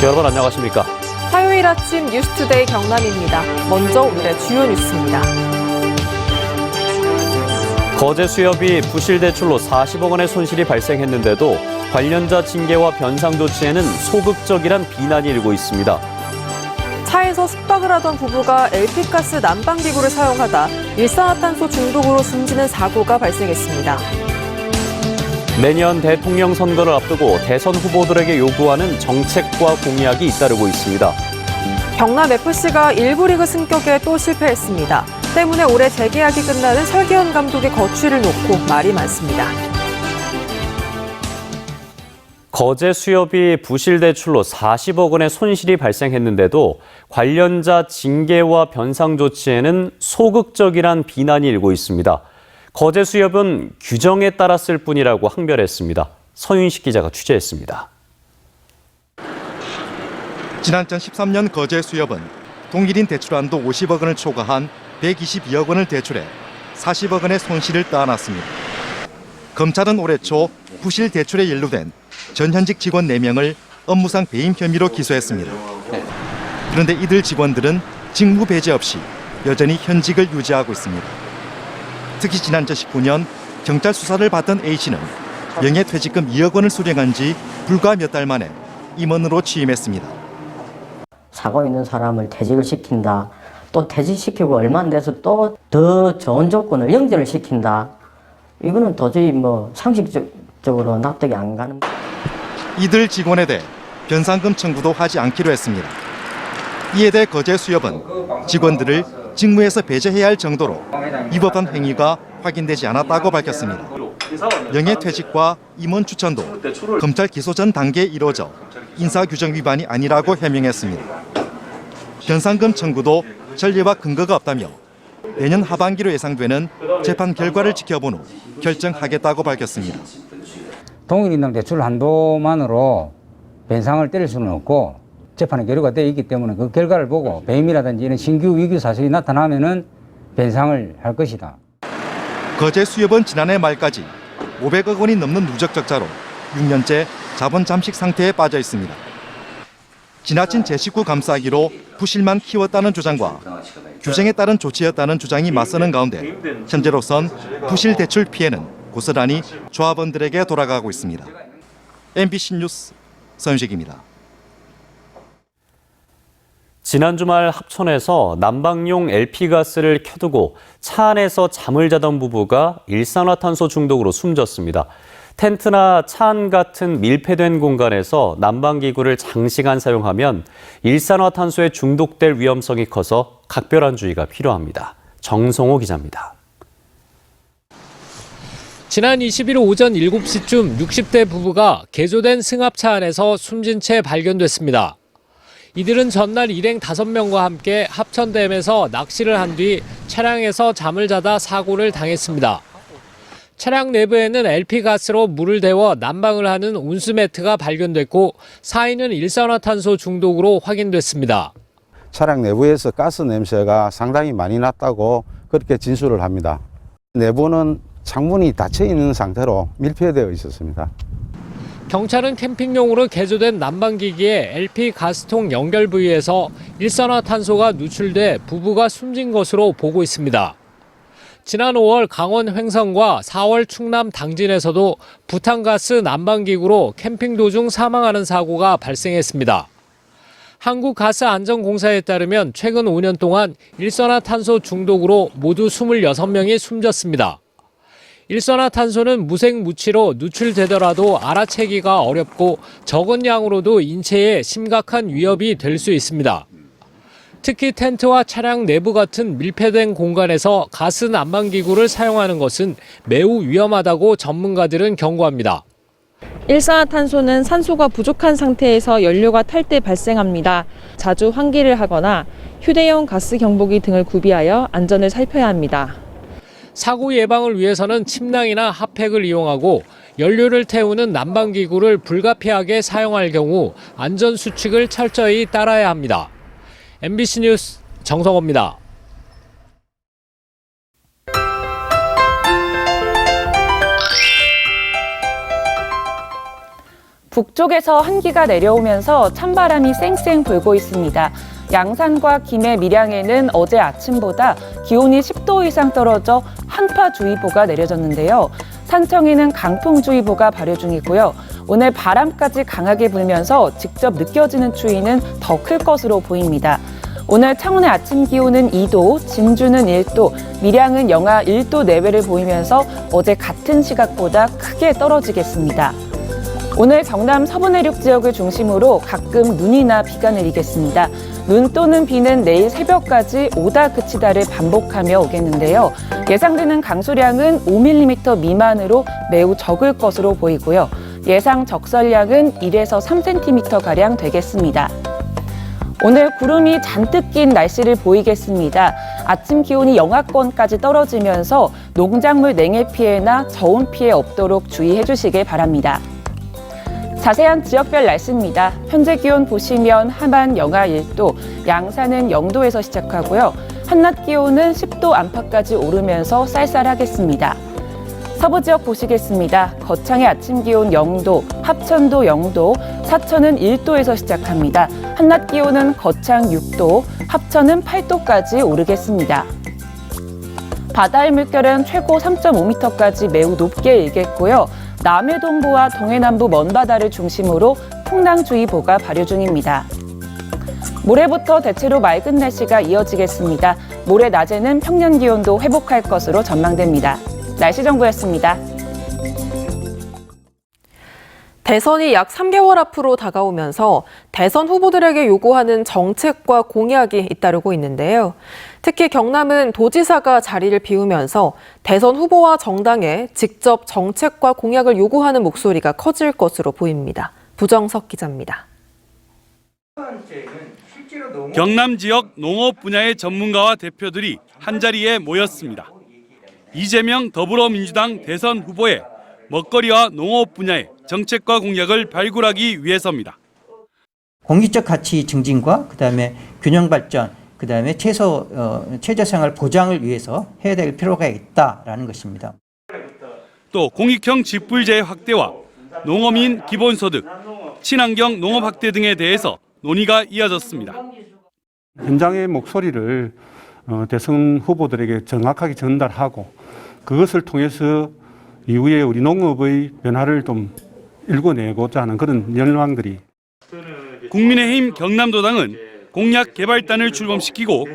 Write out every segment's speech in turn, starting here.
여러분 안녕하십니까? 화요일 아침 뉴스투데이 경남입니다. 먼저 오늘의 주요 뉴스입니다. 거제 수협이 부실 대출로 40억 원의 손실이 발생했는데도 관련자 징계와 변상 조치에는 소극적이란 비난이 일고 있습니다. 차에서 숙박을 하던 부부가 LP가스 난방기구를 사용하다 일산화탄소 중독으로 숨지는 사고가 발생했습니다. 내년 대통령 선거를 앞두고 대선 후보들에게 요구하는 정책과 공약이 잇따르고 있습니다. 경남 FC가 1부 리그 승격에 또 실패했습니다. 때문에 올해 재계약이 끝나는 설계현 감독의 거취를 놓고 말이 많습니다. 거제 수협이 부실 대출로 40억 원의 손실이 발생했는데도 관련자 징계와 변상 조치에는 소극적이란 비난이 일고 있습니다. 거제 수협은 규정에 따랐을 뿐이라고 항변했습니다. 서윤식 기자가 취재했습니다. 지난 2013년 거제 수협은 동일인 대출한도 50억 원을 초과한 122억 원을 대출해 40억 원의 손실을 떠안았습니다. 검찰은 올해 초 부실 대출에 연루된 전현직 직원 4명을 업무상 배임 혐의로 기소했습니다. 그런데 이들 직원들은 직무 배제 없이 여전히 현직을 유지하고 있습니다. 특히 지난 2019년 경찰 수사를 받던 A씨는 명예퇴직금 2억 원을 수령한 지 불과 몇 달 만에 임원으로 취임했습니다. 사고 있는 사람을 퇴직을 시킨다. 또 퇴직시키고 얼마 안 돼서 또 더 좋은 조건을 영전을 시킨다. 이거는 도저히 뭐 상식적으로 납득이 안 가는. 이들 직원에 대해 변상금 청구도 하지 않기로 했습니다. 이에 대해 거제 수협은 직원들을 직무에서 배제해야 할 정도로 위법한 행위가 확인되지 않았다고 밝혔습니다. 명예퇴직과 임원 추천도 검찰 기소 전 단계에 이루어져 인사규정 위반이 아니라고 해명했습니다. 변상금 청구도 전례와 근거가 없다며 내년 하반기로 예상되는 재판 결과를 지켜본 후 결정하겠다고 밝혔습니다. 동일인당 대출 한도만으로 변상을 때릴 수는 없고 재판의 결과가 되어 있기 때문에 그 결과를 보고 배임이라든지 이런 신규 위기 사실이 나타나면은 변상을 할 것이다. 거제 수협은 지난해 말까지 500억 원이 넘는 누적 적자로 6년째 자본 잠식 상태에 빠져 있습니다. 지나친 제19 감싸기로 부실만 키웠다는 주장과 규정에 따른 조치였다는 주장이 맞서는 가운데 현재로선 부실 대출 피해는 고스란히 조합원들에게 돌아가고 있습니다. MBC 뉴스 선식입니다. 지난 주말 합천에서 난방용 LP가스를 켜두고 차 안에서 잠을 자던 부부가 일산화탄소 중독으로 숨졌습니다. 텐트나 차안 같은 밀폐된 공간에서 난방기구를 장시간 사용하면 일산화탄소에 중독될 위험성이 커서 각별한 주의가 필요합니다. 정성호 기자입니다. 지난 21일 오전 7시쯤 60대 부부가 개조된 승합차 안에서 숨진 채 발견됐습니다. 이들은 전날 일행 5명과 함께 합천댐에서 낚시를 한 뒤 차량에서 잠을 자다 사고를 당했습니다. 차량 내부에는 LP가스로 물을 데워 난방을 하는 온수매트가 발견됐고 사인은 일산화탄소 중독으로 확인됐습니다. 차량 내부에서 가스 냄새가 상당히 많이 났다고 그렇게 진술을 합니다. 내부는 창문이 닫혀 있는 상태로 밀폐되어 있었습니다. 경찰은 캠핑용으로 개조된 난방기기의 LP 가스통 연결 부위에서 일산화탄소가 누출돼 부부가 숨진 것으로 보고 있습니다. 지난 5월 강원 횡성과 4월 충남 당진에서도 부탄가스 난방기구로 캠핑 도중 사망하는 사고가 발생했습니다. 한국가스안전공사에 따르면 최근 5년 동안 일산화탄소 중독으로 모두 26명이 숨졌습니다. 일산화탄소는 무색무취로 누출되더라도 알아채기가 어렵고 적은 양으로도 인체에 심각한 위협이 될 수 있습니다. 특히 텐트와 차량 내부 같은 밀폐된 공간에서 가스 난방 기구를 사용하는 것은 매우 위험하다고 전문가들은 경고합니다. 일산화탄소는 산소가 부족한 상태에서 연료가 탈 때 발생합니다. 자주 환기를 하거나 휴대용 가스 경보기 등을 구비하여 안전을 살펴야 합니다. 사고 예방을 위해서는 침낭이나 핫팩을 이용하고 연료를 태우는 난방기구를 불가피하게 사용할 경우 안전 수칙을 철저히 따라야 합니다. MBC 뉴스 정성호입니다. 북쪽에서 한기가 내려오면서 찬바람이 쌩쌩 불고 있습니다. 양산과 김해, 밀양에는 어제 아침보다 기온이 10도 이상 떨어져 한파주의보가 내려졌는데요. 산청에는 강풍주의보가 발효 중이고요. 오늘 바람까지 강하게 불면서 직접 느껴지는 추위는 더 클 것으로 보입니다. 오늘 창원의 아침 기온은 2도, 진주는 1도, 밀양은 영하 1도 내외를 보이면서 어제 같은 시각보다 크게 떨어지겠습니다. 오늘 경남 서부 내륙 지역을 중심으로 가끔 눈이나 비가 내리겠습니다. 눈 또는 비는 내일 새벽까지 오다 그치다를 반복하며 오겠는데요. 예상되는 강수량은 5mm 미만으로 매우 적을 것으로 보이고요. 예상 적설량은 1에서 3cm가량 되겠습니다. 오늘 구름이 잔뜩 낀 날씨를 보이겠습니다. 아침 기온이 영하권까지 떨어지면서 농작물 냉해 피해나 저온 피해 없도록 주의해 주시길 바랍니다. 자세한 지역별 날씨입니다. 현재 기온 보시면 함안 영하 1도, 양산은 0도에서 시작하고요. 한낮 기온은 10도 안팎까지 오르면서 쌀쌀하겠습니다. 서부 지역 보시겠습니다. 거창의 아침 기온 0도, 합천도 0도, 사천은 1도에서 시작합니다. 한낮 기온은 거창 6도, 합천은 8도까지 오르겠습니다. 바다의 물결은 최고 3.5m까지 매우 높게 일겠고요. 남해동부와 동해남부 먼바다를 중심으로 풍랑주의보가 발효 중입니다. 모레부터 대체로 맑은 날씨가 이어지겠습니다. 모레 낮에는 평년 기온도 회복할 것으로 전망됩니다. 날씨 정보였습니다. 대선이 약 3개월 앞으로 다가오면서 대선 후보들에게 요구하는 정책과 공약이 잇따르고 있는데요. 특히 경남은 도지사가 자리를 비우면서 대선 후보와 정당에 직접 정책과 공약을 요구하는 목소리가 커질 것으로 보입니다. 부정석 기자입니다. 경남 지역 농업 분야의 전문가와 대표들이 한자리에 모였습니다. 이재명 더불어민주당 대선 후보의 먹거리와 농업 분야의 정책과 공약을 발굴하기 위해서입니다. 공익적 가치 증진과 그다음에 균형 발전, 그다음에 최소 어, 최저 생활 보장을 위해서 해야 될 필요가 있다라는 것입니다. 또 공익형 직불제 확대와 농어민 기본소득, 친환경 농업 확대 등에 대해서 논의가 이어졌습니다. 현장의 목소리를 어, 대선 후보들에게 정확하게 전달하고 그것을 통해서 이후에 우리 농업의 변화를 좀 읽어내고자 하는 그런 열망들이 국민의힘 경남도당은 공약 개발단을 출범시키고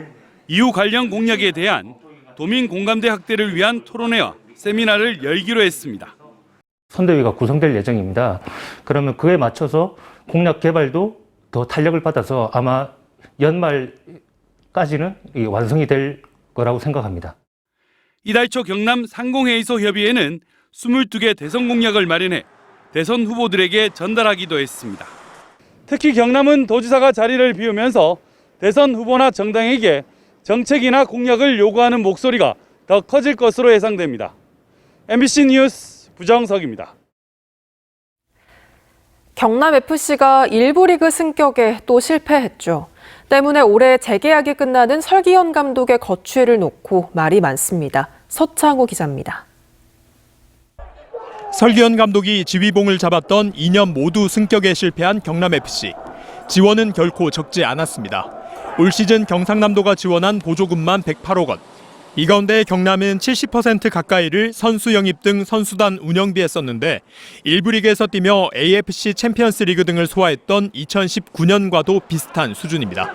이후 관련 공약에 대한 도민 공감대 확대를 위한 토론회와 세미나를 열기로 했습니다. 선대위가 구성될 예정입니다. 그러면 그에 맞춰서 공약 개발도 더 탄력을 받아서 아마 연말까지는 이 완성이 될 거라고 생각합니다. 이달 초 경남 상공회의소 협의회는 22개 대선 공약을 마련해 대선 후보들에게 전달하기도 했습니다. 특히 경남은 도지사가 자리를 비우면서 대선 후보나 정당에게 정책이나 공약을 요구하는 목소리가 더 커질 것으로 예상됩니다. MBC 뉴스 부정석입니다. 경남FC가 1부 리그 승격에 또 실패했죠. 때문에 올해 재계약이 끝나는 설기현 감독의 거취를 놓고 말이 많습니다. 서창호 기자입니다. 설기현 감독이 지휘봉을 잡았던 2년 모두 승격에 실패한 경남FC. 지원은 결코 적지 않았습니다. 올 시즌 경상남도가 지원한 보조금만 108억 원. 이 가운데 경남은 70% 가까이를 선수 영입 등 선수단 운영비에 썼는데 일부 리그에서 뛰며 AFC 챔피언스 리그 등을 소화했던 2019년과도 비슷한 수준입니다.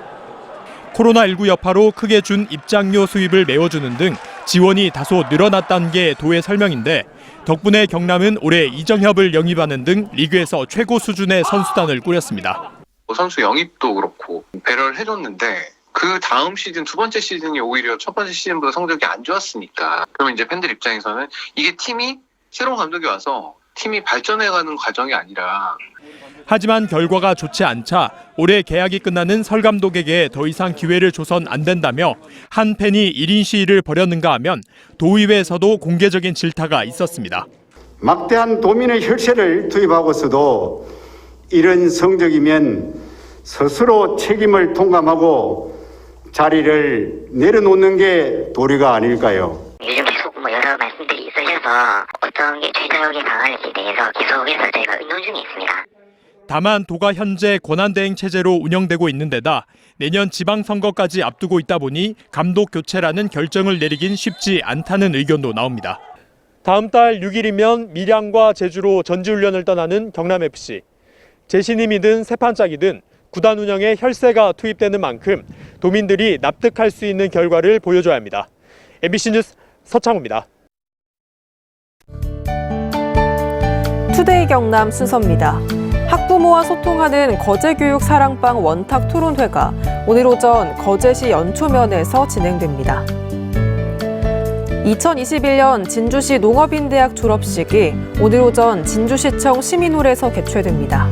코로나19 여파로 크게 준 입장료 수입을 메워주는 등 지원이 다소 늘어났다는 게 도의 설명인데 덕분에 경남은 올해 이정협을 영입하는 등 리그에서 최고 수준의 선수단을 꾸렸습니다. 선수 영입도 그렇고 배려를 해줬는데 그 다음 시즌 두 번째 시즌이 오히려 첫 번째 시즌보다 성적이 안 좋았으니까 그러면 이제 팬들 입장에서는 이게 팀이 새로운 감독이 와서 팀이 발전해가는 과정이 아니라 하지만 결과가 좋지 않자 올해 계약이 끝나는 설 감독에게 더 이상 기회를 줘선 안 된다며 한 팬이 1인 시위를 벌였는가 하면 도의회에서도 공개적인 질타가 있었습니다. 막대한 도민의 혈세를 투입하고서도 이런 성적이면 스스로 책임을 통감하고 자리를 내려놓는 게 도리가 아닐까요? 계속 뭐 여러 말씀들이 있으셔서 어떤 게 최적이 강할지 대해서 계속해서 저희가 의논 중에 있습니다. 다만 도가 현재 권한대행 체제로 운영되고 있는 데다 내년 지방선거까지 앞두고 있다 보니 감독 교체라는 결정을 내리긴 쉽지 않다는 의견도 나옵니다. 다음 달 6일이면 밀양과 제주로 전지훈련을 떠나는 경남FC. 재신임이든 새판짝이든 구단 운영에 혈세가 투입되는 만큼 도민들이 납득할 수 있는 결과를 보여줘야 합니다. MBC 뉴스 서창우입니다. 투데이 경남 순서입니다. 학부모와 소통하는 거제교육 사랑방 원탁 토론회가 오늘 오전 거제시 연초면에서 진행됩니다. 2021년 진주시 농업인대학 졸업식이 오늘 오전 진주시청 시민홀에서 개최됩니다.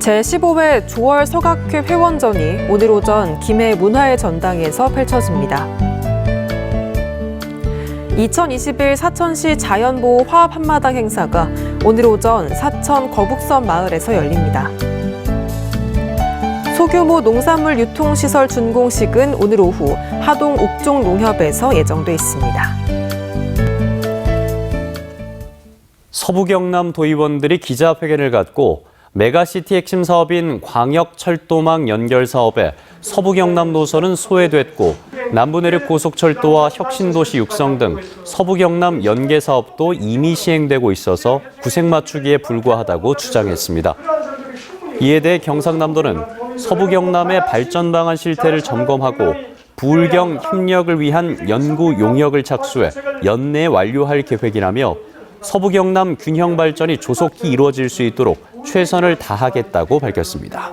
제15회 조월 서각회 회원전이 오늘 오전 김해 문화의 전당에서 펼쳐집니다. 2021 사천시 자연보호 화합 한마당 행사가 오늘 오전 사천 거북선 마을에서 열립니다. 소규모 농산물 유통시설 준공식은 오늘 오후 하동 옥종 농협에서 예정돼 있습니다. 서부 경남 도의원들이 기자회견을 갖고 메가시티 핵심 사업인 광역철도망 연결 사업에 서부 경남 노선은 소외됐고 남부내륙 고속철도와 혁신도시 육성 등 서부 경남 연계 사업도 이미 시행되고 있어서 구색 맞추기에 불과하다고 주장했습니다. 이에 대해 경상남도는 서부 경남의 발전 방안 실태를 점검하고 부울경 협력을 위한 연구 용역을 착수해 연내에 완료할 계획이라며 서부 경남 균형 발전이 조속히 이루어질 수 있도록 최선을 다하겠다고 밝혔습니다.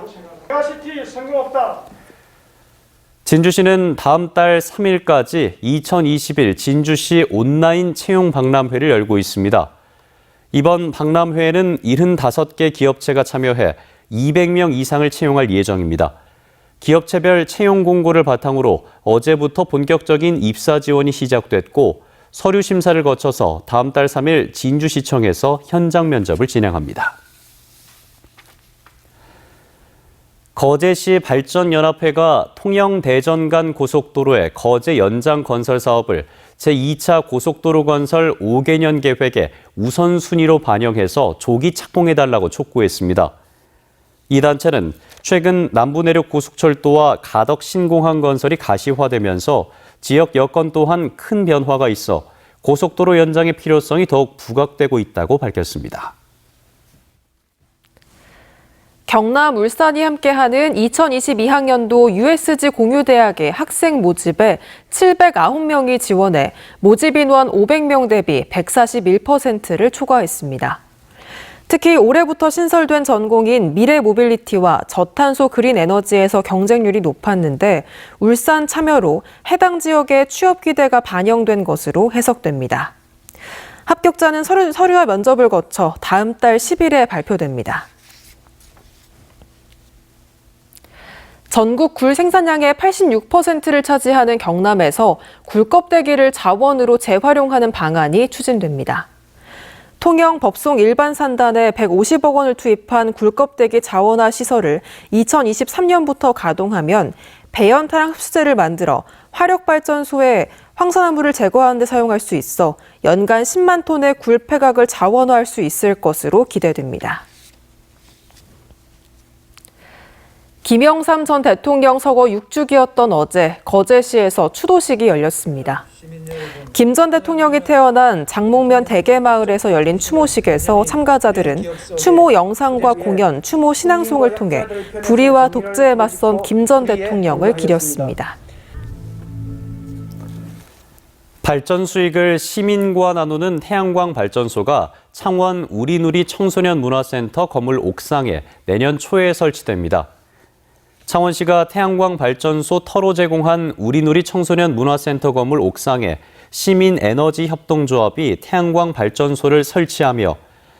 진주시는 다음 달 3일까지 2021 진주시 온라인 채용 박람회를 열고 있습니다. 이번 박람회에는 75개 기업체가 참여해 200명 이상을 채용할 예정입니다. 기업체별 채용 공고를 바탕으로 어제부터 본격적인 입사 지원이 시작됐고 서류 심사를 거쳐서 다음 달 3일 진주시청에서 현장 면접을 진행합니다. 거제시 발전연합회가 통영 대전 간 고속도로의 거제 연장 건설 사업을 제2차 고속도로 건설 5개년 계획에 우선순위로 반영해서 조기 착공해달라고 촉구했습니다. 이 단체는 최근 남부내륙 고속철도와 가덕 신공항 건설이 가시화되면서 지역 여건 또한 큰 변화가 있어 고속도로 연장의 필요성이 더욱 부각되고 있다고 밝혔습니다. 경남 울산이 함께하는 2022학년도 USG 공유대학의 학생 모집에 709명이 지원해 모집 인원 500명 대비 141%를 초과했습니다. 특히 올해부터 신설된 전공인 미래 모빌리티와 저탄소 그린 에너지에서 경쟁률이 높았는데 울산 참여로 해당 지역의 취업 기대가 반영된 것으로 해석됩니다. 합격자는 서류, 서류와 면접을 거쳐 다음 달 10일에 발표됩니다. 전국 굴 생산량의 86%를 차지하는 경남에서 굴 껍데기를 자원으로 재활용하는 방안이 추진됩니다. 통영 법송 일반 산단에 150억 원을 투입한 굴껍데기 자원화 시설을 2023년부터 가동하면 배연 타랑 흡수제를 만들어 화력 발전소에 황산화물을 제거하는 데 사용할 수 있어 연간 10만 톤의 굴 폐각을 자원화할 수 있을 것으로 기대됩니다. 김영삼 전 대통령 서거 6주기였던 어제 거제시에서 추도식이 열렸습니다. 김 전 대통령이 태어난 장목면 대게마을에서 열린 추모식에서 참가자들은 추모 영상과 공연, 추모 신앙송을 통해 불의와 독재에 맞선 김 전 대통령을 기렸습니다. 발전 수익을 시민과 나누는 태양광 발전소가 창원 우리누리 청소년 문화센터 건물 옥상에 내년 초에 설치됩니다. 창원시가 태양광 발전소 터로 제공한 우리누리 청소년 문화센터 건물 옥상에 시민 에너지 협동조합이 태양광 발전소를 설치하며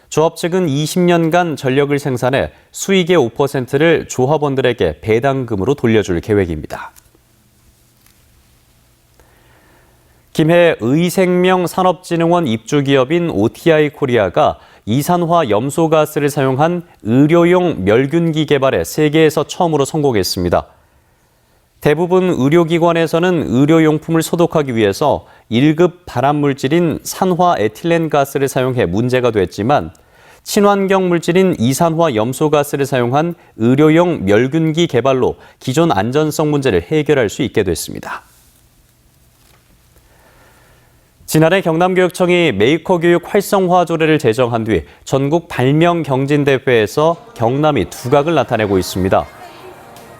조합 측은 20년간 전력을 생산해 수익의 5%를 조합원들에게 배당금으로 돌려줄 계획입니다. 김해 의생명 산업진흥원 입주기업인 OTI 코리아가 이산화 염소가스를 사용한 의료용 멸균기 개발에 세계에서 처음으로 성공했습니다. 대부분 의료기관에서는 의료용품을 소독하기 위해서 1급 발암물질인 산화에틸렌 가스를 사용해 문제가 됐지만 친환경 물질인 이산화 염소가스를 사용한 의료용 멸균기 개발로 기존 안전성 문제를 해결할 수 있게 됐습니다. 지난해 경남교육청이 메이커 교육 활성화 조례를 제정한 뒤 전국 발명 경진 대회에서 경남이 두각을 나타내고 있습니다.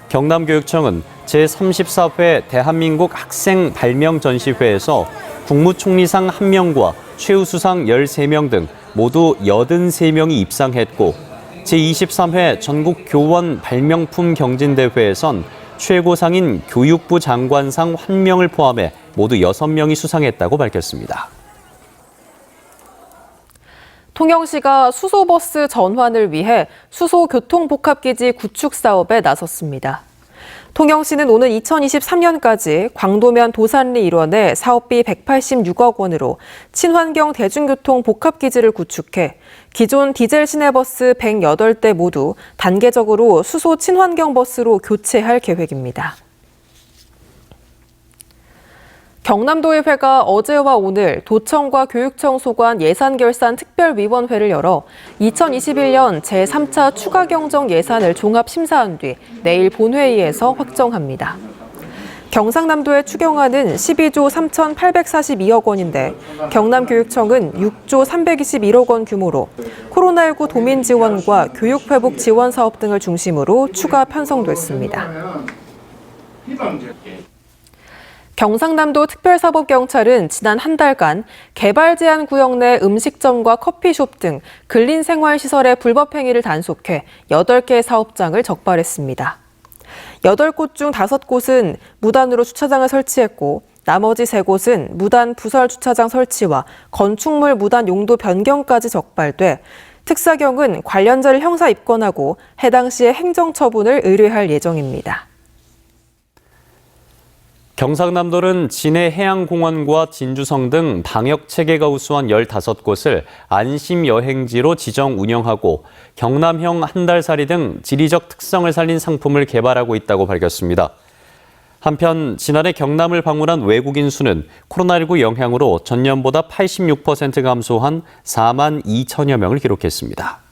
경남교육청은 제34회 대한민국 학생 발명 전시회에서 국무총리상 1명과 최우수상 13명 등 모두 83명이 입상했고 제23회 전국 교원 발명품 경진대회에선 최고상인 교육부 장관상 1명을 포함해 모두 6명이 수상했다고 밝혔습니다. 통영시가 수소버스 전환을 위해 수소교통복합기지 구축 사업에 나섰습니다. 통영시는 오는 2023년까지 광도면 도산리 일원에 사업비 186억 원으로 친환경 대중교통 복합기지를 구축해 기존 디젤 시내버스 108대 모두 단계적으로 수소 친환경 버스로 교체할 계획입니다. 경남도의회가 어제와 오늘 도청과 교육청 소관 예산결산 특별위원회를 열어 2021년 제3차 추가 경정 예산을 종합 심사한 뒤 내일 본회의에서 확정합니다. 경상남도에 추경안은 12조 3,842억 원인데 경남교육청은 6조 321억 원 규모로 코로나19 도민 지원과 교육 회복 지원 사업 등을 중심으로 추가 편성됐습니다. 경상남도 특별사법경찰은 지난 한 달간 개발 제한 구역 내 음식점과 커피숍 등 근린 생활 시설의 불법 행위를 단속해 8개 사업장을 적발했습니다. 8곳 중 5곳은 무단으로 주차장을 설치했고 나머지 3곳은 무단 부설 주차장 설치와 건축물 무단 용도 변경까지 적발돼 특사경은 관련자를 형사 입건하고 해당 시에 행정처분을 의뢰할 예정입니다. 경상남도는 진해 해양공원과 진주성 등 방역 체계가 우수한 15곳을 안심 여행지로 지정 운영하고 경남형 한 달살이 등 지리적 특성을 살린 상품을 개발하고 있다고 밝혔습니다. 한편 지난해 경남을 방문한 외국인 수는 코로나19 영향으로 전년보다 86% 감소한 4만 2천여 명을 기록했습니다.